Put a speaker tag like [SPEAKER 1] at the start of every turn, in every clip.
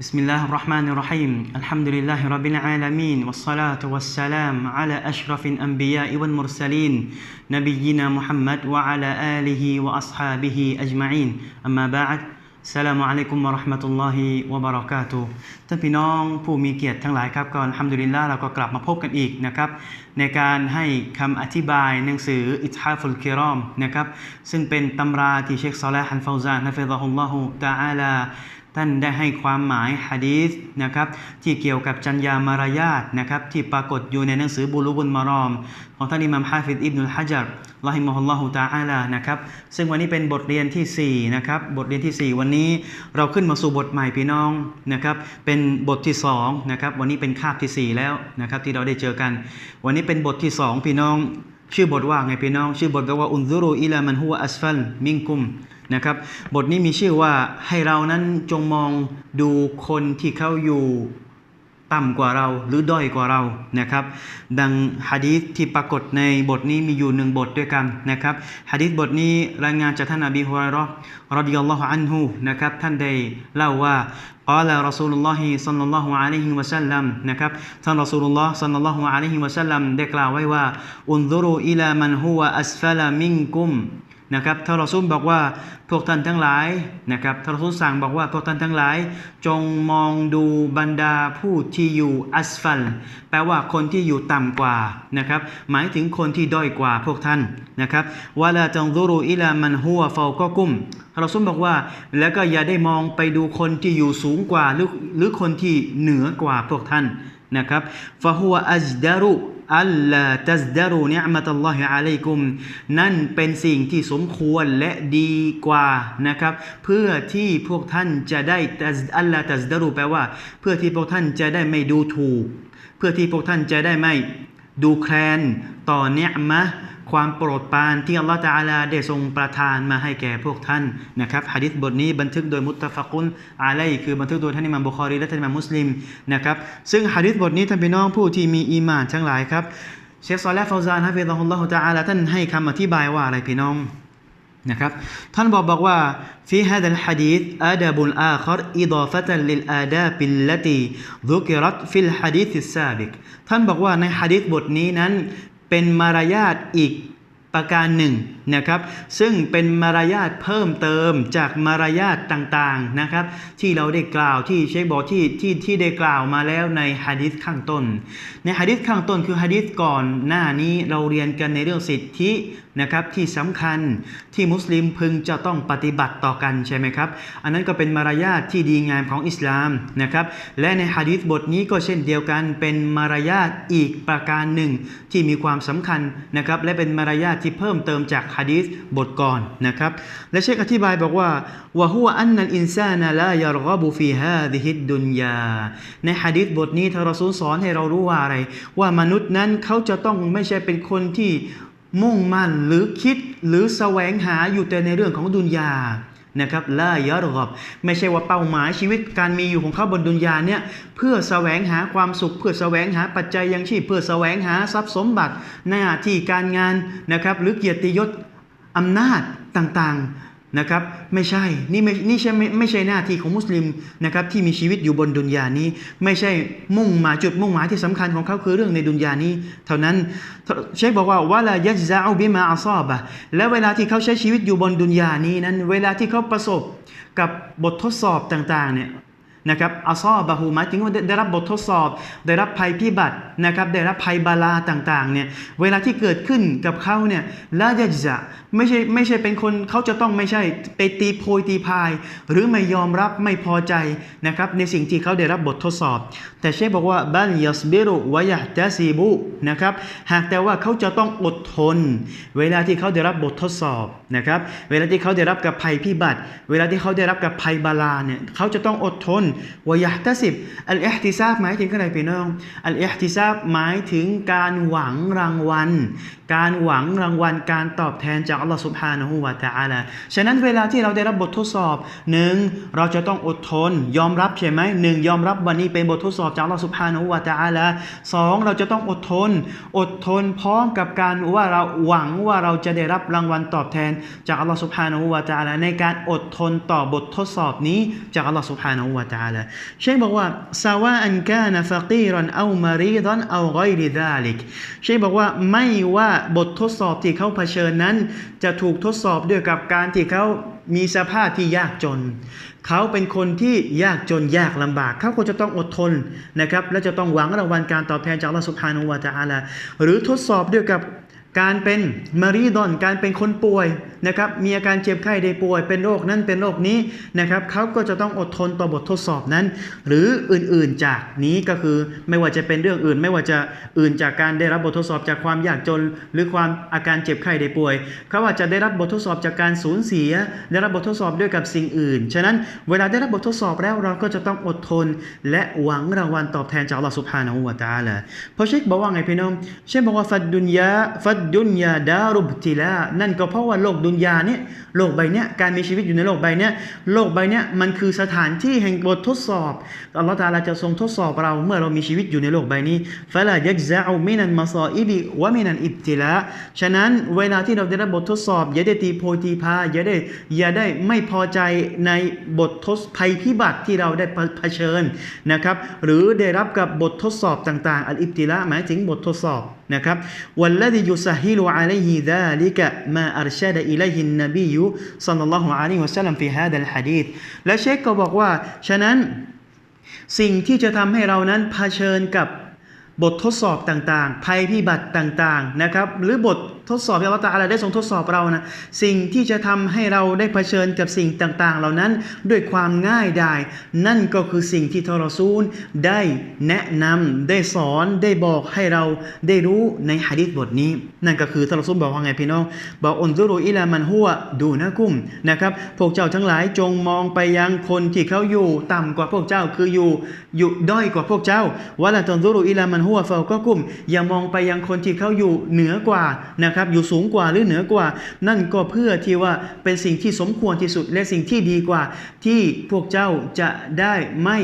[SPEAKER 1] بسم الله الرحمن الرحيم الحمد لله رب العالمين والصلاة والسلام على أشرف الأنبياء والمرسلين نبينا محمد وعلى آله وأصحابه أجمعين أما بعد السلام عليكم ورحمة الله وبركاته ท่านพี่น้องผู้มีเกียรติทั้งหลายครับก่อนฮัมดุลิลละเราก็กลับมาพบกันอีกนะครับในการให้คำอธิบายหนังสืออิทฮาฟุลกิรอมนะครับซึ่งเป็นตำราที่เชคซอลาฮันฟาวซานนะฟิซะฮุลลอฮุตะอาลา ท่านได้ให้ความหมายฮะดีษนะครับที่เกี่ยวกับจัญญามารยาทนะครับที่ปรากฏอยู่ในหนังสือบุลุบุลมารอม ของท่านอิมัมฮาฟิดอิบนุลฮะจัรละฮิมะฮุลลอฮุตะอาลานะครับซึ่งวันนี้เป็นบทเรียนที่4นะครับบทเรียนที่ 4 วันนี้เราขึ้นมาสู่บทใหม่พี่น้องนะครับเป็นบทที่2นะครับวันนี้เป็นคาบที่ 4 แล้วนะครับที่เราได้เจอกัน วันนี้เป็นบทที่ 2 พี่น้อง ชื่อบทว่าไงพี่น้อง ชื่อบทว่าอุนซุรุอิลามันฮุวอัสฟัลมิงกุม นะครับ บทนี้มีชื่อว่าให้เรานั้นจงมองดูคนที่เขาอยู่ต่ำกว่าเราหรือด้อยกว่าเรานะครับ ดังฮะดีษที่ปรากฏในบทนี้มีอยู่หนึ่งบทด้วยกันนะครับฮะดีษบทนี้รายงานจากท่านอบีฮุรรอรดิยัลลอฮุอันฮูนะครับท่านได้เล่าว่ากล่าวรอสูลุลลอฮิสัลลัลลอฮุอะลัยฮิวะสัลลัมนะครับท่านรอสูลุลลอฮ์สัลลัลลอฮุอะลัยฮิวะสัลลัมได้กล่าวไว้ว่าอุนซุรูอิลามันฮุวะอัสฟัลมินกุม นะครับท่านรอซูลบอกว่าพวกท่านทั้งหลายนะครับท่านรอซูลสั่งบอกว่าพวกท่านทั้งหลาย จงมองดูบรรดาผู้ที่อยู่อัสฟัลแปลว่าคนที่อยู่ต่ำกว่านะครับหมายถึงคนที่ด้อยกว่าพวกท่านนะครับวะลาตังซุรุอิลามันฮุวะฟาวกอกุมเราซุลบอกว่า แล้วก็อย่าได้มองไปดูคนที่อยู่สูงกว่าหรือหรือคนที่เหนือกว่าพวกท่านนะครับฟะฮุวอัจดารุ อัลลาตัสดารุนิอ์มะตัลลอฮิอะลัยกุม นั่นเป็นสิ่งที่สมควรและดีกว่านะครับ เพื่อที่พวกท่านจะได้อัลลาตัสดารุแปลว่า เพื่อที่พวกท่านจะได้ไม่ดูถูก เพื่อที่พวกท่านจะได้ไม่ดูแคลนต่อเนียมะ ความโปรดปรานที่อัลลอฮฺตาลาได้ทรงประทานมาให้แก่พวกท่านนะครับฮะดิษบทนี้บันทึกโดยมุตตะฟักุลอาไลคือบันทึกโดยท่านอิมามบุคอรีและท่านอิมามมุสลิมนะครับซึ่งฮะดิษบทนี้ท่านพี่น้องผู้ที่มีอีมานทั้งหลายครับเชคซอลและฟาวซานฮะฟิซฮุลลอฮฺตาลาท่านให้คำอธิบายว่าอะไรพี่น้องนะครับท่านบอกบอกว่าฟีฮะดัลฮะดีษอาดับุลอาครอิดอฟะตันลิลอาดาบิลลตีดุกิรัตฟิลฮะดีษซาบิกท่านบอกว่าในฮะดีษบทนี้นั้น เป็นมารยาทอีกประการหนึ่ง นะครับ ซึ่งเป็นมารยาทเพิ่มเติมจากมารยาทต่างๆนะครับ ที่เราได้กล่าวที่เชคบอกที่ที่ที่ได้กล่าวมาแล้วในฮะดิษข้างต้น ในฮะดิษข้างต้นคือฮะดิษก่อนหน้านี้เราเรียนกันในเรื่องสิทธินะครับที่สำคัญที่มุสลิมพึงจะต้องปฏิบัติต่อกันใช่ไหมครับ อันนั้นก็เป็นมารยาทที่ดีงามของอิสลามนะครับ และในฮะดิษบทนี้ก็เช่นเดียวกันเป็นมารยาทอีกประการหนึ่งที่มีความสำคัญนะครับ และเป็นมารยาทที่เพิ่มเติมจากฮะดิษบทก่อนนะครับ และเชคอธิบายบอกว่าวะฮุวอันนัลอินซานะลายรกบุฟีฮาดิฮิดดุนยาในฮะดิษบทนี้ทารอซูลสอนให้เรารู้ว่าอะไร ว่ามนุษย์นั้นเขาจะต้องไม่ใช่เป็นคนที่มุ่งมั่นหรือคิดหรือแสวงหาอยู่แต่ในเรื่องของดุนยานะครับลายารกบไม่ใช่ว่าเป้าหมายชีวิตการมีอยู่ของเขาบนดุนยาเนี่ยเพื่อแสวงหาความสุข เพื่อแสวงหาปัจจัยยังชีพ เพื่อแสวงหาทรัพย์สมบัติหน้าที่การงานนะครับหรือเกียรติยศ อำนาจต่างๆนะครับไม่ใช่นี่ไม่นี่ใช่ไม่ไม่ใช่หน้าที่ของมุสลิมนะครับที่มีชีวิตอยู่บนดุนยานี้ ไม่ใช่มุ่งหมายจุดมุ่งหมายที่สำคัญของเขาคือเรื่องในดุนยานี้ เท่านั้นเชคบอกว่าวะลายัจซาอุบิมาอัซอบะและเวลาที่เขาใช้ชีวิตอยู่บนดุนยานี้นั้น เวลาที่เขาประสบกับบททดสอบต่างๆเนี่ย นะครับอัซอบะฮูหมายถึงว่าได้รับบททดสอบ ได้รับภัยพิบัตินะครับได้รับภัยบาลาต่างๆเนี่ยเวลาที่เกิดขึ้นกับเขาเนี่ยละยัจะไม่ใช่ไม่ใช่เป็นคนเขาจะต้องไม่ใช่ไปตีโพยตีพาย หรือไม่ยอมรับไม่พอใจนะครับในสิ่งที่เขาได้รับบททดสอบ แต่เชฟบอกว่าบัลยัสบิรุวะยะตาซีบุนะครับหากแต่ว่าเขาจะต้องอดทน เวลาที่เขาได้รับบททดสอบนะครับเวลาที่เขาได้รับกับภัยพิบัติ เวลาที่เขาได้รับกับภัยบาลาเนี่ยเขาจะต้องอดทนวยะตสิบอัลอิฮติซาบหมายถึงอะไรพี่น้อง อัลอิฮติซาบหมายถึงการหวังรางวัล การหวังรางวัล การตอบแทนจากอัลลอฮฺสุบฮานะฮูวาตาอาลาฉะนั้นเวลาที่เราได้รับบททดสอบหนึ่งเราจะต้องอดทน ยอมรับใช่ไหมหนึ่งยอมรับวันนี้เป็นบททดสอบจากอัลลอฮฺสุบฮานะฮูวาตาอาลาสองเราจะต้องอดทน อดทนพร้อมกับการว่าเราหวังว่าเราจะได้รับรางวัลตอบแทนจากอัลลอฮฺสุบฮานะฮูวาตาอาลาในการอดทนต่อบททดสอบนี้จากอัลลอฮฺสุบฮานะฮูวาตาอาอาลาเชคบอกว่าซาวาอันกานะฟะกีรันเอามารีดันเอาไกริดาลิกเชคบอกว่าไม่ว่าบททดสอบที่เขาเผชิญนั้น จะถูกทดสอบด้วยกับการที่เขามีสภาพที่ยากจน เขาเป็นคนที่ยากจนยากลำบาก เขาก็จะต้องอดทนนะครับ และจะต้องหวังรางวัลการตอบแทนจากอัลลอฮฺสุบฮานุวะตะอาลาหรือทดสอบด้วยกับ การเป็นมารีดอน การเป็นคนป่วยนะครับมีอาการเจ็บไข้ได้ป่วย เป็นโรคนั้นเป็นโรคนี้นะครับเขาก็จะต้องอดทนต่อบททดสอบนั้น หรืออื่นๆจากนี้ก็คือไม่ว่าจะเป็นเรื่องอื่น ไม่ว่าจะอื่นจากการได้รับบททดสอบจากความยากจน หรือความอาการเจ็บไข้ได้ป่วยเขาอาจจะได้รับบททดสอบจากการสูญเสีย ได้รับบททดสอบด้วยกับสิ่งอื่น ฉะนั้นเวลาได้รับบททดสอบแล้วเราก็จะต้องอดทน และหวังรางวัลตอบแทนจากอัลลอฮฺสุบฮานะฮูวะตะอาลาเพราะเชคบอกว่าไงพี่น้องเชคบอกว่าฟัดดุนยาฟัดดุนยาดารุบติลานั่นก็เพราะว่าโลกดุนยาเนี่ยโลกใบเนี้ยการมีชีวิตอยู่ในโลกใบเนี้ยโลกใบเนี้ยมันคือสถานที่แห่งบททดสอบอัลลอฮฺตาลาจะทรงทดสอบเราเมื่อเรามีชีวิตอยู่ในโลกใบนี้ฟะลายักซะอูมินันมาซออิบิวะมินันอิบติลาฉะนั้นเวลาที่เราได้รับบททดสอบ อย่าได้ตีโพตีพาอย่าได้อย่าได้ไม่พอใจในบททดภัยพิบัติที่เราได้เผชิญนะครับหรือได้รับกับบททดสอบต่างๆ อัลอิบติลาหมายถึงบททดสอบนะครับวัลลดียุสฮิลุอะลัยฮิซาลิกะมาอัรชาดะอิลัยฮินนบียุศ็อลลัลลอฮุอะลัยฮิวะซัลลัมฟีฮาดัลหะดีษและเชคก็บอกว่า ฉะนั้น สิ่งที่จะทำให้เรานั้นเผชิญกับบททดสอบต่างๆ ภัยพิบัติต่างๆ นะครับ หรือบท ทดสอบที่อัลลอฮฺตะอาลาได้ทรงทดสอบเรานะสิ่งที่จะทำให้เราได้เผชิญกับสิ่งต่างๆ เหล่านั้นด้วยความง่ายดายนั่นก็คือสิ่งที่ทรซูลได้แนะนำได้สอนได้บอกให้เราได้รู้ในหะดีษบทนี้ นั่นก็คือทรซูลบอกว่าไงพี่น้องบอกอุนซุรุอิลามันหัวดูนะกุมนะครับพวกเจ้าทั้งหลายจงมองไปยังคนที่เขาอยู่ต่ำกว่าพวกเจ้าคืออยู่อยู่ด้อยกว่าพวกเจ้าวะลาตันซุรุอิลามันหัวเฟาก็กุมอย่ามองไปยังคนที่เขาอยู่เหนือกว่านะครับอยู่สูงกว่าหรือเหนือกว่า นั่นก็เพื่อที่ว่าเป็นสิ่งที่สมควรที่สุดและสิ่งที่ดีกว่า ที่พวกเจ้าจะได้ไม่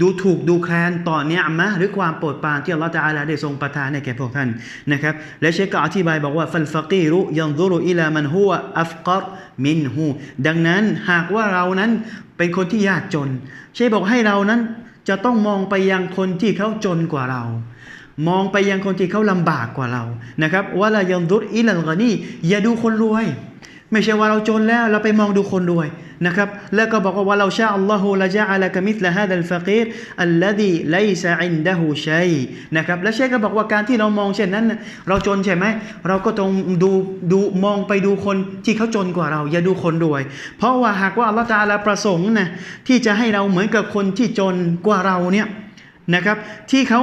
[SPEAKER 1] ดูถูกดูแคลนต่อเนียมะหรือความโปรดปรานที่อัลลอฮฺตะอาลาได้ทรงประทานให้แก่พวกท่านนะครับ และเชคก็อธิบายบอกว่าฟัลฟะกีรุยังซุรุอิลามันฮุวอัฟกรมินฮูดังนั้นหากว่าเรานั้นเป็นคนที่ยากจน เชคบอกให้เรานั้นจะต้องมองไปยังคนที่เขาจนกว่าเรา มองไปยังคนที่เขาลำบากกว่าเรานะครับว่าเรายังดุดอิลัลกานี่อย่าดูคนรวย ไม่ใช่ว่าเราจนแล้วเราไปมองดูคนรวยนะครับแล้วก็บอกว่าว่าเราชาอัลลอฮฺละจาอัลกะมิสละฮาดัลฟะกีรอัลลดีไลซะอินดะฮูชัยนะครับและเชคก็บอกว่าการที่เรามองเช่นนั้น เราจนใช่ไหมเราก็ต้องดูดูมองไปดูคนที่เขาจนกว่าเรา อย่าดูคนรวย เพราะว่าหากว่าอัลลอฮฺตะอาลาประสงค์นะที่จะให้เราเหมือนกับคนที่จนกว่าเราเนี่ยนะครับที่เขา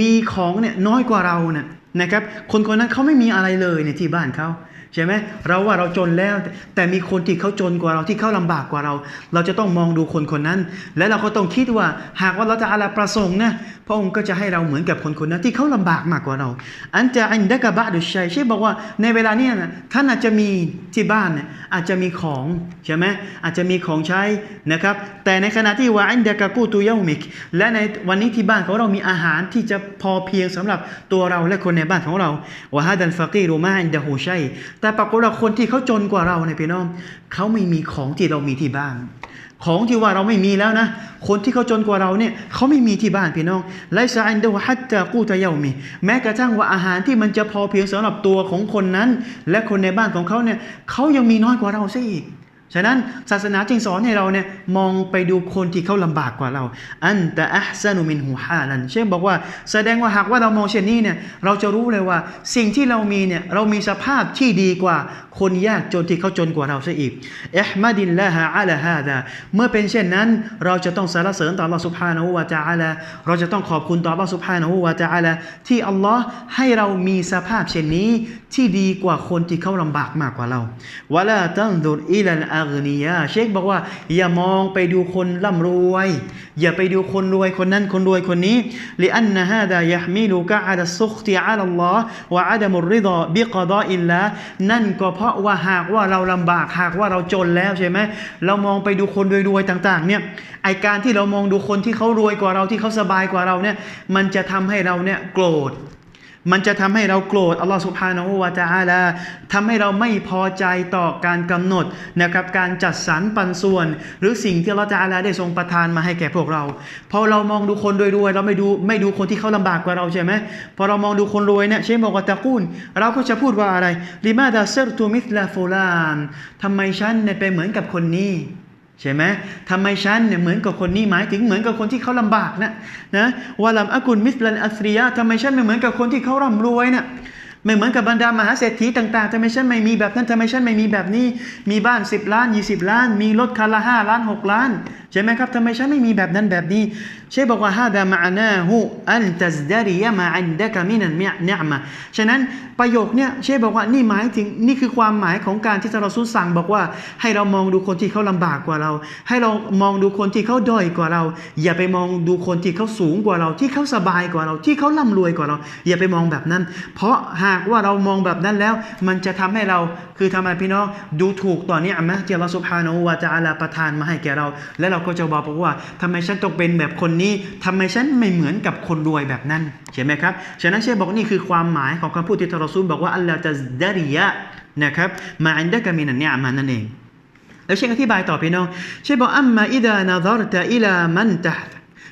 [SPEAKER 1] มีของเนี่ยน้อยกว่าเราเนี่ยนะครับ คนคนนั้นเขาไม่มีอะไรเลยในที่บ้านเขา ใช่ไหมเราว่าเราจนแล้ว แต่มีคนที่เขาจนกว่าเราที่เขาลำบากกว่าเรา เราจะต้องมองดูคนคนนั้น และเราก็ต้องคิดว่าหากว่าเราจะอาลาประสงค์นะพระองค์ก็จะให้เราเหมือนกับคนคนนั้นที่เขาลำบากมากกว่าเรา อันจะอันดะกะบะดุชัยเช่บอกว่าในเวลาเนี้ยนะท่านอาจจะมีที่บ้านเนี่ยอาจจะมีของใช่ไหมอาจจะมีของใช้นะครับ แต่ในขณะที่ว่าอันดะกะกูตุยามิก และในวันนี้ที่บ้านของเรามีอาหารที่จะพอเพียงสำหรับตัวเราและคนในบ้านของเราวะฮาดันฟะกีรุมาอันดะฮูชัยแต่ปรากฏว่าคนที่เขาจนกว่าเราในพี่น้องเขาไม่มีของที่เรามีที่บ้าน ของที่ว่าเราไม่มีแล้วนะ คนที่เขาจนกว่าเราเนี่ยเขาไม่มีที่บ้านพี่น้องไลซาอันเดวฮัตจากูตะเยามี แม้กระทั่งว่าอาหารที่มันจะพอเพียงสำหรับตัวของคนนั้น และคนในบ้านของเขาเนี่ยเขายังมีน้อยกว่าเราซะอีก ฉะนั้นศาสนาจึงสอนให้เราเนี่ยมองไปดูคนที่เขาลำบากกว่าเรา อันตะอัซานุมินหูฮาลัน เช่นบอกว่าแสดงว่าหากว่าเรามองเช่นนี้เนี่ยเราจะรู้เลยว่าสิ่งที่เรามีเนี่ยเรามีสภาพที่ดีกว่าคนยากจนที่เขาจนกว่าเราซะอีกเอฮมัดินละฮะอาลาฮาดาเมื่อเป็นเช่นนั้น เราจะต้องสรรเสริญต่อ Allah سبحانه และ تعالى เราจะต้องขอบคุณต่อ Allah سبحانه และ تعالى ที่อัลลอฮ์ให้เรามีสภาพเช่นนี้ที่ดีกว่าคนที่เขาลำบากมากกว่าเราวะลาตันดุรอิลันอั กนียาเชคบอกว่า อย่ามองไปดูคนร่ำรวย อย่าไปดูคนรวยคนนั้นคนรวยคนนี้ลิอันนะฮาดายะมิลุกะอัลซุคติอัลลอฮ์วะอะดัมุริดอบิกอดออิลลานั่นก็เพราะว่าหากว่าเราลำบากหากว่าเราจนแล้วใช่ไหมเรามองไปดูคนรวยๆต่าง ๆ เนี่ยไอการที่เรามองดูคนที่เขารวยกว่าเราที่เขาสบายกว่าเราเนี่ยมันจะทำให้เราเนี่ยโกรธ มันจะทำให้เราโกรธอัลลอฮฺสุบฮานาหูวาตาอาลาทำให้เราไม่พอใจต่อการกำหนดนะครับการจัดสรรปันส่วน หรือสิ่งที่อัลลอฮฺตะอาลาได้ทรงประทานมาให้แก่พวกเรา พอเรามองดูคนรวยๆเราไม่ดูไม่ดูคนที่เขาลำบากกว่าเราใช่ไหมพอเรามองดูคนรวยเนี่ยเช่นบอกว่าตะกูล เราก็จะพูดว่าอะไรลิมาดาเซอร์ตูมิสลาฟูลานทำไมฉันเนี่ยเป็นเหมือนกับคนนี้ ใช่ไหมทำไมฉันเนี่ยเหมือนกับคนนี้หมายถึงเหมือนกับคนที่เขาลำบากนะนะวะลัมอากุลมิสลันอัสริยะทำไมฉันไม่เหมือนกับคนที่เขาร่ำรวยนะไม่เหมือนกับบรรดามหาเศรษฐีต่างๆทำไมฉันไม่มีแบบนั้นทำไมฉันไม่มีแบบนี้ มีบ้าน 10 ล้าน 20 ล้าน มีรถคันละ5ล้าน 6 ล้าน ใช่ไหมครับทำไมฉันไม่มีแบบนั้นแบบนี้เชฟบอกว่าฮาดามาอานาหูอันตัสดาริยะมาอันดะกามินันเนียมาฉะนั้นประโยคเนี้ยเชฟบอกว่านี่หมายถึงนี่คือความหมายของการที่เราสุนสั่งบอกว่า ให้เรามองดูคนที่เขาลำบากกว่าเรา ให้เรามองดูคนที่เขาด้อยกว่าเรา อย่าไปมองดูคนที่เขาสูงกว่าเรา ที่เขาสบายกว่าเรา ที่เขาร่ำรวยกว่าเรา อย่าไปมองแบบนั้น เพราะหากว่าเรามองแบบนั้นแล้ว มันจะทำให้เราคือทำไมพี่น้องดูถูกต่อเนี้ยมะที่เราสุภาโนวาจะอาลาประทานมาให้แก่เรา และเราก็จะบอกว่าทำไมฉันต้องเป็นแบบคนนี้ทำไมฉันไม่เหมือนกับคนรวยแบบนั้นใช่ไหมครับฉะนั้นเชฟบอกนี่คือความหมายของคำพูดที่ทารซูลบอกว่าอัลลอฮฺจะดาริยะนะครับมาอันดะกามินันเนียมานั่นเองแล้วเชฟอธิบายต่อพี่น้องเชฟบอกอัมมาอิดานาดารตะอิลามันตะ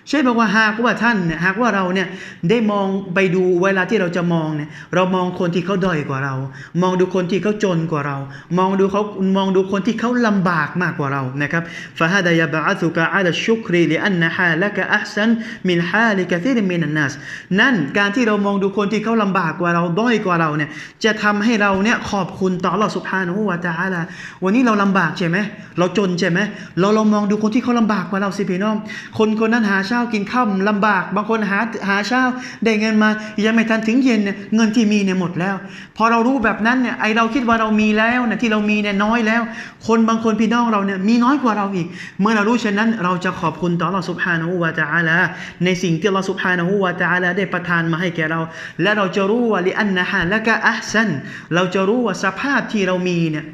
[SPEAKER 1] เชคบอกว่าหากว่าท่านเนี่ยหากว่าเราเนี่ยได้มองไปดูเวลาที่เราจะมองเนี่ยเรามองคนที่เขาด้อยกว่าเรา มองดูคนที่เขาจนกว่าเรา มองดูเขามองดูคนที่เขาลำบากมากกว่าเรานะครับฟะฮาดายะบะอัตุกะอัลชุกรีลิอันนะฮาละกะอัพซันมินฮาลิกะซีรมินันนัสนั่นการที่เรามองดูคนที่เขาลำบากกว่าเราด้อยกว่าเราเนี่ยจะทำให้เราเนี่ยขอบคุณต่ออัลอสุบฮานวะตาลาวันนี้เราลำบากใช่ไหมเราจนใช่ไหมเราลองมองดูคนที่เขาลำบากกว่าเราสิพี่น้อง คนคนนั้นหาช้ากินข้าวลำบาก บางคนหาหาเช้าได้เงินมายังไม่ทันถึงเย็นเนี่ยเงินที่มีเนี่ยหมดแล้ว พอเรารู้แบบนั้นเนี่ยไอเราคิดว่าเรามีแล้วเนี่ยที่เรามีเนี่ยน้อยแล้ว คนบางคนพี่น้องเราเนี่ยมีน้อยกว่าเราอีก เมื่อเรารู้เช่นนั้น เราจะขอบคุณต่อเราสุภาณหูวาจาละในสิ่งที่เราสุภาณหูวาจาละได้ประทานมาให้แก่เรา และเราจะรู้ว่าลิอันนะฮะและก็อัซันเราจะรู้ว่าสภาพที่เรามีเนี่ย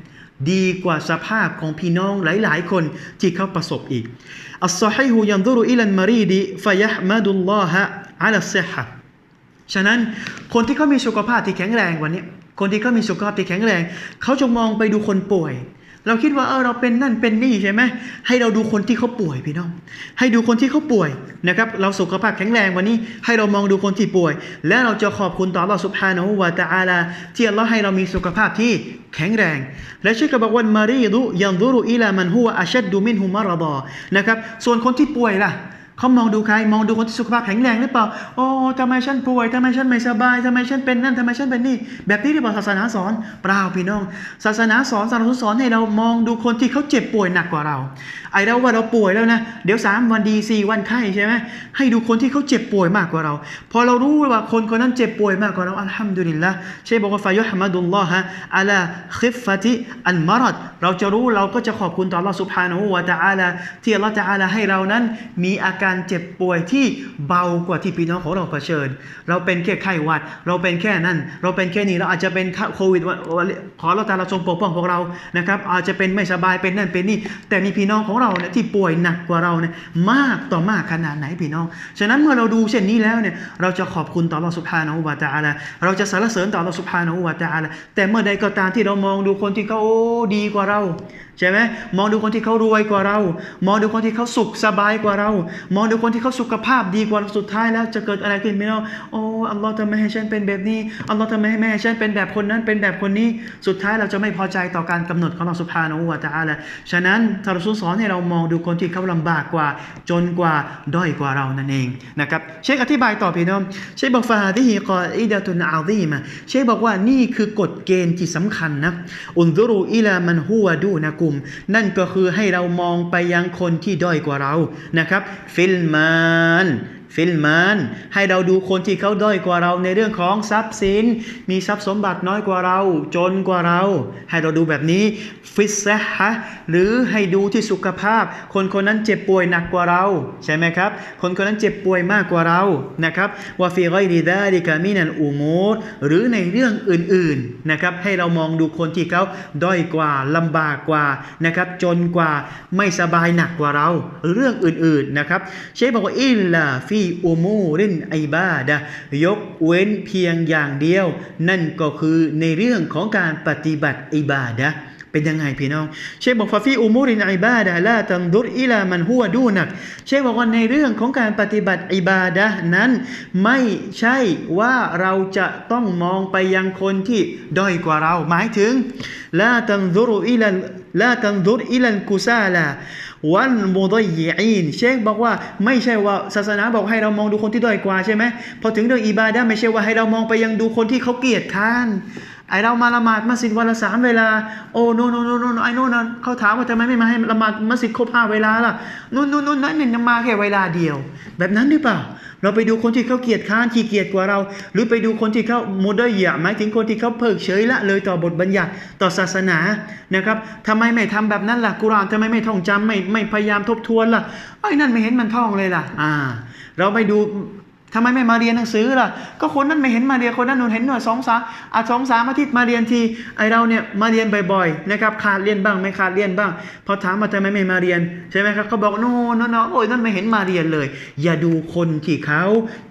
[SPEAKER 1] ดีกว่าสภาพของพี่น้องหลาย ๆ คนที่เขาประสบอีกอัลซอฮีฮูยันดุรุอิลันมารีดีฟยะห์มัดุลลอฮะอัลลซิฮะฉะนั้นคนที่เขามีสุขภาพที่แข็งแรงวันนี้คนที่เขามีสุขภาพที่แข็งแรง เขาจะมองไปดูคนป่วย เราคิดว่าเออเราเป็นนั่นเป็นนี่ใช่ไหมให้เราดูคนที่เขาป่วยพี่น้อง ให้ดูคนที่เขาป่วยนะครับ เราสุขภาพแข็งแรงวันนี้ ให้เรามองดูคนที่ป่วย และเราจะขอบคุณต่อเราสุภานะฮูวาตาอาลาที่เราให้เรามีสุขภาพที่แข็งแรง และชื่อก็บอกวันมารีดุยันดูรุอิลามันฮุวอาชัดดูมินฮุมารบอนะครับส่วนคนที่ป่วยล่ะ เขามองดูใครมองดูคนที่สุขภาพแข็งแรงหรือเปล่า โอ้ทำไมฉันป่วยทำไมฉันไม่สบายทำไมฉันเป็นนั่นทำไมฉันเป็นนี่ แบบนี้ที่บอกศาสนาสอนเปล่าพี่น้อง ศาสนาสอนศาสนาสอนให้เรามองดูคนที่เขาเจ็บป่วยหนักกว่าเรา ไอ้เราว่าเราป่วยแล้วนะ เดี๋ยวสามวันดีสี่วันไข้ใช่ไหมให้ดูคนที่เขาเจ็บป่วยมากกว่าเรา พอเรารู้ว่าคนคนนั้นเจ็บป่วยมากกว่าเราอัลฮัมดุลิลละเชฟบอกว่าฟายุฮ์มัดุลลอฮะอัลาคิฟฟะติอัลมารัดเราจะรู้เราก็จะขอบคุณต่อ Allah سبحانه และ تعالى ที่ Allah تعالى ให้เรานั้นมีอาการ ารการเจ็บป่วยที่เบากว่าที่พี่น้องของเราเผชิญ เราเป็นแค่ไข้หวัด เราเป็นแค่นั้นเราเป็นแค่นี้เราอาจจะเป็นโควิดขอเราตาเราทรงปกป้องพวกเรานะครับอาจจะเป็นไม่สบายเป็นนั่นเป็นนี่ แต่มีพี่น้องของเราเนี่ยที่ป่วยหนักกว่าเราเนี่ยมากต่อมากขนาดไหนพี่น้อง ฉะนั้นเมื่อเราดูเช่นนี้แล้วเนี่ยเราจะขอบคุณต่อเราสุภาณอุบาตาละเราจะสรรเสริญต่อเราสุภาณอุบาตาละแต่เมื่อใดก็ตามที่เรามองดูคนที่เขาดีกว่าเรา ใช่ไหมมองดูคนที่เขารวยกว่าเรา มองดูคนที่เขาสุขสบายกว่าเรา มองดูคนที่เขาสุขภาพดีกว่าเราสุดท้ายแล้วจะเกิดอะไรขึ้นไม่รู้โอ้อัลลอฮ์ทำไมให้ฉันเป็นแบบนี้อัลลอฮ์ทำไมให้แม่ฉันเป็นแบบคนนั้นเป็นแบบคนนี้สุดท้ายเราจะไม่พอใจต่อการกำหนดของเราสุภาโนวะตะอาละฉะนั้นทารสุสอนให้เรามองดูคนที่เขาลำบากกว่า จนกว่าด้อยกว่าเรานั่นเองนะครับเชคอธิบายต่อพี่น้องเชคบอกฟาฮาดิฮิกออิดะตุนอาซีมะเชคบอกว่านี่คือกฎเกณฑ์ที่สำคัญนะอุนซุรูอิลามันฮัวดูนะกุม นั่นก็คือให้เรามองไปยังคนที่ด้อยกว่าเรานะครับ ฟิลมาน ฟิลมานให้เราดูคนที่เขาด้อยกว่าเราในเรื่องของทรัพย์สิน มีทรัพย์สมบัติน้อยกว่าเรา จนกว่าเรา ให้เราดูแบบนี้ฟิสซะฮะหรือให้ดูที่สุขภาพ คนคนนั้นเจ็บป่วยหนักกว่าเรา ใช่ไหมครับ คนคนนั้นเจ็บป่วยมากกว่าเรานะครับว่าฟีไกดีดาดิกามินันอูมูดหรือในเรื่องอื่นๆนะครับให้เรามองดูคนที่เขาด้อยกว่าลำบากกว่านะครับจนกว่าไม่สบายหนักกว่าเรา เรื่องอื่นๆนะครับเชฟบอกว่าอิลลาฟีอุมูรินไอบาดะยกเว้นเพียงอย่างเดียว นั่นก็คือในเรื่องของการปฏิบัติอิบาดะเป็นยังไงพี่น้อง เชคบอกฟาฟีอุมูรินอิบาดะลาตันดุรอิลามันหัวดูนัก เชคบอกว่าในเรื่องของการปฏิบัติอิบาดะนั้นไม่ใช่ว่าเราจะต้องมองไปยังคนที่ด้อยกว่าเรา หมายถึงลาตันดุรอิลลาตันดุรอิลันกุซาลา วันมุดยอีนเชคบอกว่าไม่ใช่ว่าศาสนาบอกให้เรามองดูคนที่ด้อยกว่าใช่ไหมพอถึงเรื่องอิบาดะไม่ใช่ว่าให้เรามองไปยังดูคนที่เขาเกลียดค้าน ไอเรามาละหมาดมัสยิดวันละสามเวลา โอ้โนโนโนโนไอโน่นนะเขาถามว่าทำไมไม่มาให้ละหมาดมัสยิดครบห้าเวลาล่ะนู่นนู่นนู่นนั่นเนี่ยมาแค่เวลาเดียว แบบนั้นหรือเปล่า เราไปดูคนที่เขาเกลียดค้านขี้เกียจกว่าเรา หรือไปดูคนที่เขาโมุดยะหมายถึงคนที่เขาเพิกเฉยละเลยต่อบทบัญญัติต่อศาสนานะครับทำไมไม่ทำแบบนั้นล่ะกุรานทำไมไม่ท่องจำไม่ไม่พยายามทบทวนล่ะไอ้นั่นไม่เห็นมันท่องเลยล่ะอ่า เราไปดู ทำไมไม่มาเรียนหนังสือล่ะ ก็คนนั้นไม่เห็นมาเรียนคนนั้นนูนเห็นหน่วยสองสามอะสองสามอาทิตย์มาเรียนทีไอเราเนี่ยมาเรียนบ่อยๆนะครับขาดเรียนบ้างไม่ขาดเรียนบ้าง พอถามมาทำไมไม่มาเรียนใช่ไหมครับเขาบอกโน่นโน่โอ้ยนั่นไม่เห็นมาเรียนเลย อย่าดูคนที่เขา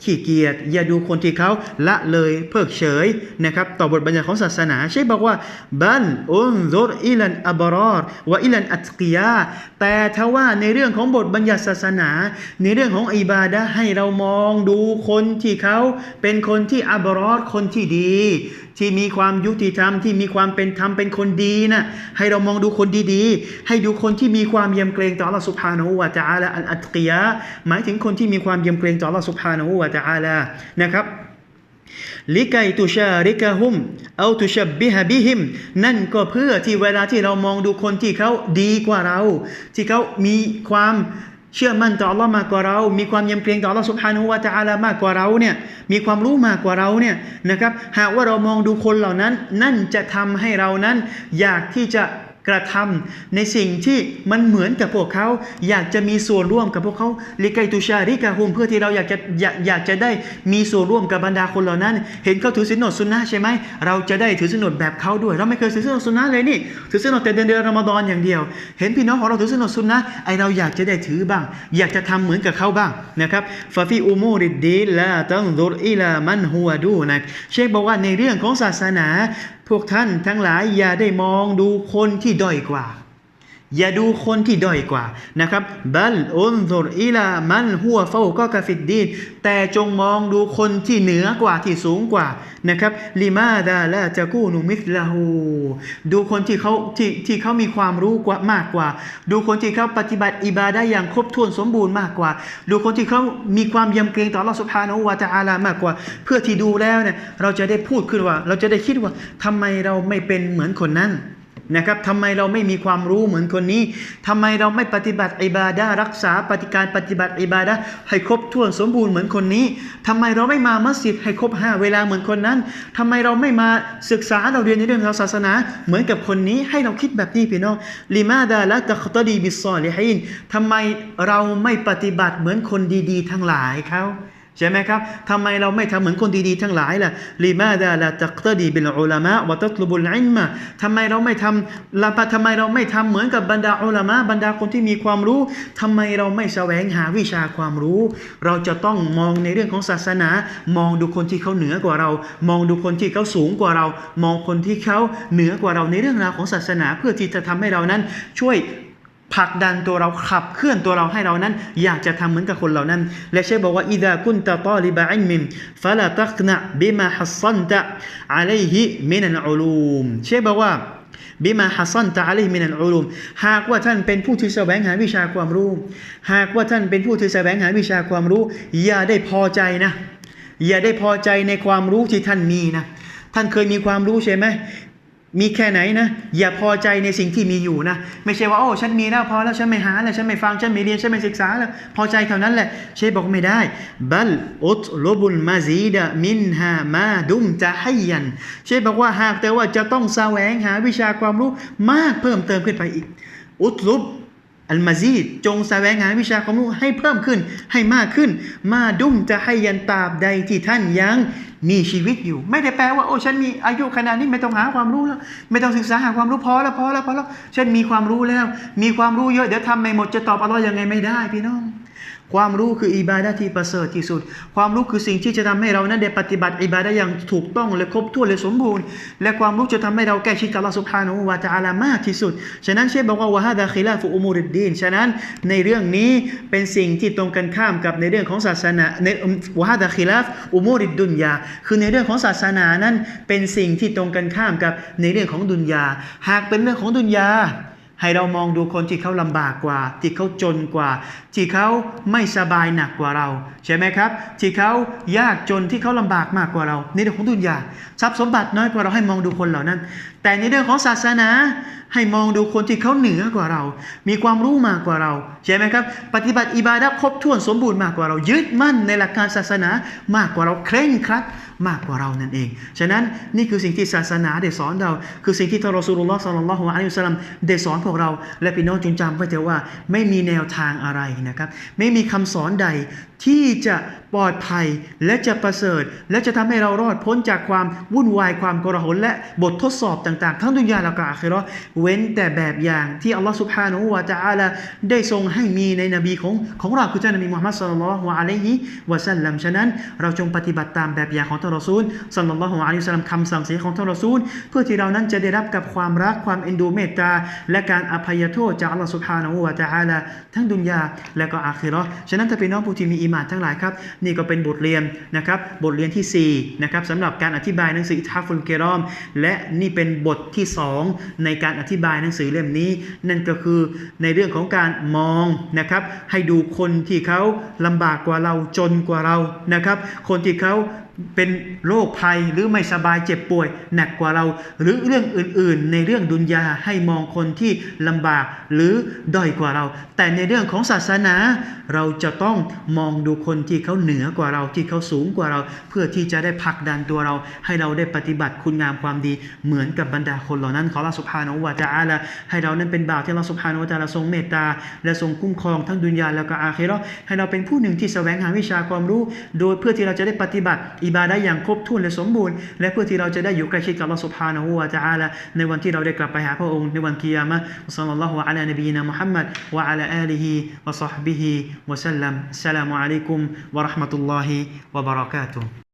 [SPEAKER 1] ขี้เกียจอย่าดูคนที่เขาละเลยเพิกเฉยนะครับต่อบทบัญญัติของศาสนาใช่บอกว่าบันอุนซุรอิลันอับรอรวะอิลันอัตกิยาแต่ถ้าว่าในเรื่องของบทบัญญัติศาสนา ในเรื่องของอิบาดะให้เรามองดูคนที่เขาเป็นคนที่อับรอรคนที่ดี ที่มีความยุติธรรมที่มีความเป็นธรรมเป็นคนดีนะให้เรามองดูคนดีๆ ให้ดูคนที่มีความเยำเกรงต่อ Allah Subhanahu wa Taala อัลอัตกิยะหมายถึงคนที่มีความเยำเกรงต่อ Allah Subhanahu wa Taala นะครับลิไกตุชาริกะฮุมเอาตุชบบิฮะบิฮิมนั่นก็เพื่อที่เวลาที่เรามองดูคนที่เขาดีกว่าเรา ที่เขามีความ เชื่อมั่นต่อ Allah มากกว่าเรา มีความยำเกรงต่อ Allah سبحانه และ تعالى มากกว่าเราเนี่ย มีความรู้มากกว่าเราเนี่ยนะครับ หากว่าเรามองดูคนเหล่านั้น นั่นจะทำให้เรานั้น อยากที่จะ กระทำในสิ่งที่มันเหมือนกับพวกเขา อยากจะมีส่วนร่วมกับพวกเขาลิไกตุชาริกะฮุมเพื่อที่เราอยากจะอยากอยากจะได้มีส่วนร่วมกับบรรดาคนเหล่านั้น เห็นเขาถือศีลอดสุนนะห์ใช่ไหมเราจะได้ถือศีลอดแบบเขาด้วย เราไม่เคยถือศีลอดสุนนะห์เลยนี่ถือศีลอดแต่เดือนเดือนรอมฎอนอย่างเดียว เห็นพี่น้องของเราถือศีลอดสุนนะห์ไอเราอยากจะได้ถือบ้าง อยากจะทำเหมือนกับเขาบ้างนะครับฟาฟีอุมูริดดีลาตังดุรอิลามันฮัวดูนะเชคบอกว่าในเรื่องของศาสนา พวกท่านทั้งหลายอย่าได้มองดูคนที่ด้อยกว่า อย่าดูคนที่ด้อยกว่านะครับบัลอุนซุรอิลามันหัวเฝ้าก็กาฟิดดีนแต่จงมองดูคนที่เหนือกว่าที่สูงกว่านะครับลิมาดาละจะกู้นุมิสลาหูดูคนที่เขาที่ที่เขามีความรู้กว่ามากกว่า ดูคนที่เขาปฏิบัติอิบาได้อย่างครบถ้วนสมบูรณ์มากกว่า ดูคนที่เขามีความยำเกรงต่อ Allah Subhanahu wa Taala มากกว่า เพื่อที่ดูแล้วเนี่ยเราจะได้พูดขึ้นว่า เราจะได้คิดว่าทำไมเราไม่เป็นเหมือนคนนั้น นะครับทำไมเราไม่มีความรู้เหมือนคนนี้ทำไมเราไม่ปฏิบัติอิบาดะห์รักษาปฏิการปฏิบัติอิบาดะห์ให้ครบถ้วนสมบูรณ์เหมือนคนนี้ทำไมเราไม่มามัสยิดให้ครบห้าเวลาเหมือนคนนั้นทำไมเราไม่มาศึกษาเราเรียนในเรื่องทางศาสนา เหมือนกับคนนี้ให้เราคิดแบบนี้พี่น้องลิมาดาละตะคตดีบิสซอลิฮินทำไมเราไม่ปฏิบัติเหมือนคนดี ๆ ทั้งหลายเขา ใช่ไหมครับทำไมเราไม่ทำเหมือนคนดีๆทั้งหลายล่ะลิมาดาลาตักตดีบิลอุลามะวะตัตลุบุลอิลมะทำไมเราไม่ทำละทำไมเราไม่ทำเหมือนกับบรรดาอุลามะบรรดาคนที่มีความรู้ทำไมเราไม่แสวงหาวิชาความรู้ เราจะต้องมองในเรื่องของศาสนา มองดูคนที่เขาเหนือกว่าเรา มองดูคนที่เขาสูงกว่าเรา มองคนที่เขาเหนือกว่าเราในเรื่องราวของศาสนา เพื่อที่จะทำให้เรานั้นช่วย ผลักดันตัวเราขับเคลื่อนตัวเราให้เรานั้น อยากจะทำเหมือนกับคนเหล่านั้น และเชฟบอกว่าอิดากุนตะตอลิบะอิมิมฟะลาตักนะบิมาฮัสซันตะอะลัยฮิมินัลอุลูมเชฟบอกว่าบิมาฮัสซันตะอะลัยฮิมินัลอุลูมหากว่าท่านเป็นผู้ที่แสวงหาวิชาความรู้ หากว่าท่านเป็นผู้ที่แสวงหาวิชาความรู้ อย่าได้พอใจนะ อย่าได้พอใจในความรู้ที่ท่านมีนะท่านเคยมีความรู้ใช่ไหม มีแค่ไหนนะ อย่าพอใจในสิ่งที่มีอยู่นะ ไม่ใช่ว่าโอ้ฉันมีแล้วพอแล้วฉันไม่หาแล้วฉันไม่ฟังฉันไม่เรียนฉันไม่ศึกษาแล้วพอใจเท่านั้นแหละเชฟบอกไม่ได้บัลอุตลบุลมาซีดะมินฮามาดุมจะให้ยันเชฟบอกว่าหากแต่ว่าจะต้องแสวงหาวิชาความรู้มากเพิ่มเติมขึ้นไปอีก อุตลุบ อัลมาซีดจงแสวงหาวิชาความรู้ให้เพิ่มขึ้น ให้มากขึ้น มาดุ้มจะให้ยันตราบใดที่ท่านยังมีชีวิตอยู่ ไม่ได้แปลว่าโอ้ฉันมีอายุขนาดนี้ไม่ต้องหาความรู้แล้ว ไม่ต้องศึกษาหาความรู้พอแล้วพอแล้วพอแล้วฉันมีความรู้แล้ว มีความรู้เยอะเดี๋ยวทำไม่หมดจะตอบอัลลอฮ์ยังไงไม่ได้พี่น้อง ความรู้คืออิบาดะที่ประเสริฐที่สุด ความรู้คือสิ่งที่จะทำให้เรานั้นได้ปฏิบัติอิบาดะอย่างถูกต้องและครบถ้วนและสมบูรณ์ และความรู้จะทำให้เราใกล้ชิดกับลลอฮฺซุบฮานะฮูวะตะอาลามากที่สุด ฉะนั้นเชฟบอกว่าวะฮาดะคิลาฟุอุมูริดดีน ฉะนั้นในเรื่องนี้เป็นสิ่งที่ตรงกันข้ามกับในเรื่องของศาสนาในวะฮาดะคิลาฟอุมูริดดุนยา คือในเรื่องของศาสนานั้นเป็นสิ่งที่ตรงกันข้ามกับในเรื่องของดุนยา หากเป็นเรื่องของดุนยา ให้เรามองดูคนที่เขาลำบากกว่า ที่เขาจนกว่า ที่เขาไม่สบายหนักกว่าเรา ใช่ไหมครับ ที่เขายากจนที่เขาลำบากมากกว่าเรา นี่เรื่องของดุนยาทรัพย์สมบัติน้อยกว่าเราให้มองดูคนเหล่านั้น แต่ในเรื่องของศาสนาให้มองดูคนที่เขาเหนือกว่าเรา มีความรู้มากกว่าเรา ใช่ไหมครับ ปฏิบัติอิบาดะครบถ้วนสมบูรณ์มากกว่าเรา ยึดมั่นในหลักการศาสนามากกว่าเราเคร่งครัดมากกว่าเรานั่นเอง ฉะนั้นนี่คือสิ่งที่ศาสนาได้สอนเรา คือสิ่งที่ทารอซูลุลลอฮ์สัลลัลลอฮุอะลัยฮิสัลลัมได้สอนพวกเรา และพี่น้องจงจำไว้เถอะว่า ไม่มีแนวทางอะไรนะครับ ไม่มีคำสอนใดที่จะปลอดภัยและจะประเสริฐ และจะทำให้เรารอดพ้นจากความวุ่นวายความกระหนและบททดสอบต่างๆ ทั้งดุนยาและก็อาคิเราเว้นแต่แบบอย่างที่อัลลอฮฺสุบฮานะฮูวะตาลาได้ทรงให้มีในนบีของของเราคือท่านนบีมุฮัมมัดศ็อลลัลลอฮุอะลัยฮิวะสัลลัมฉะนั้น เราจงปฏิบัติตามแบบอย่างของท่านรอซูลศ็อลลัลลอฮุอะลัยฮิวะสัลลัมคำสั่งเสียของท่านรอซูล เพื่อที่เรานั้นจะได้รับกับความรักความเอ็นดูเมตตา และการอภัยโทษจากอัลลอฮฺสุบฮานะฮูวะตาลาทั้งดุนยาและก็อาคิเราฉะนั้นถ้าพี่น้องผู้ที่มีอีมานทั้งหลายครับนี่ก็เป็นบทเรียนนะครับบทเรียนที่4นะครับสำหรับการอธิบายหนังสืออิทาฟุลเกรอม และนี่เป็นบทที่ 2 ในการอธิบายหนังสือเล่มนี้ นั่นก็คือในเรื่องของการมองนะครับให้ดูคนที่เขาลำบากกว่าเราจนกว่าเรานะครับ คนที่เขา เป็นโรคภัยหรือไม่สบายเจ็บป่วย หนักกว่าเรา หรือเรื่องอื่น ๆ ในเรื่องดุนยาให้มองคนที่ลำบากหรือด้อยกว่าเรา แต่ในเรื่องของศาสนา เราจะต้องมองดูคนที่เขาเหนือกว่าเราที่เขาสูงกว่าเรา เพื่อที่จะได้ผลักดันตัวเรา ให้เราได้ปฏิบัติคุณงามความดี เหมือนกับบรรดาคนเหล่านั้นขอเราสุภาโนวะจาอาละให้เรานั้นเป็นบ่าวที่เราสุภาโนวะจาละทรงเมตตา และทรงคุ้มครองทั้งดุนยาแล้วก็อาเคเราให้เราเป็นผู้หนึ่งที่แสวงหาวิชาความรู้ โดยเพื่อที่เราจะได้ปฏิบัติอิบาดะอย่างครบถ้วนและสมบูรณ์ และเพื่อที่เราจะได้อยู่ใกล้ชิดกับอัลลอฮฺสุบฮานะฮูวะตะอาลาในวันที่เราได้กลับไปหาพระองค์ในวันกิยามะฮ์ศ็อลลัลลอฮุอะลานบีนะมุฮัมมัดวะอะลาอาลีฮิวะศอฮบิฮิวะซัลลัมอัสลามุอะลัยกุมวะราะห์มะตุลลอฮิวะบะเราะกาตุฮ์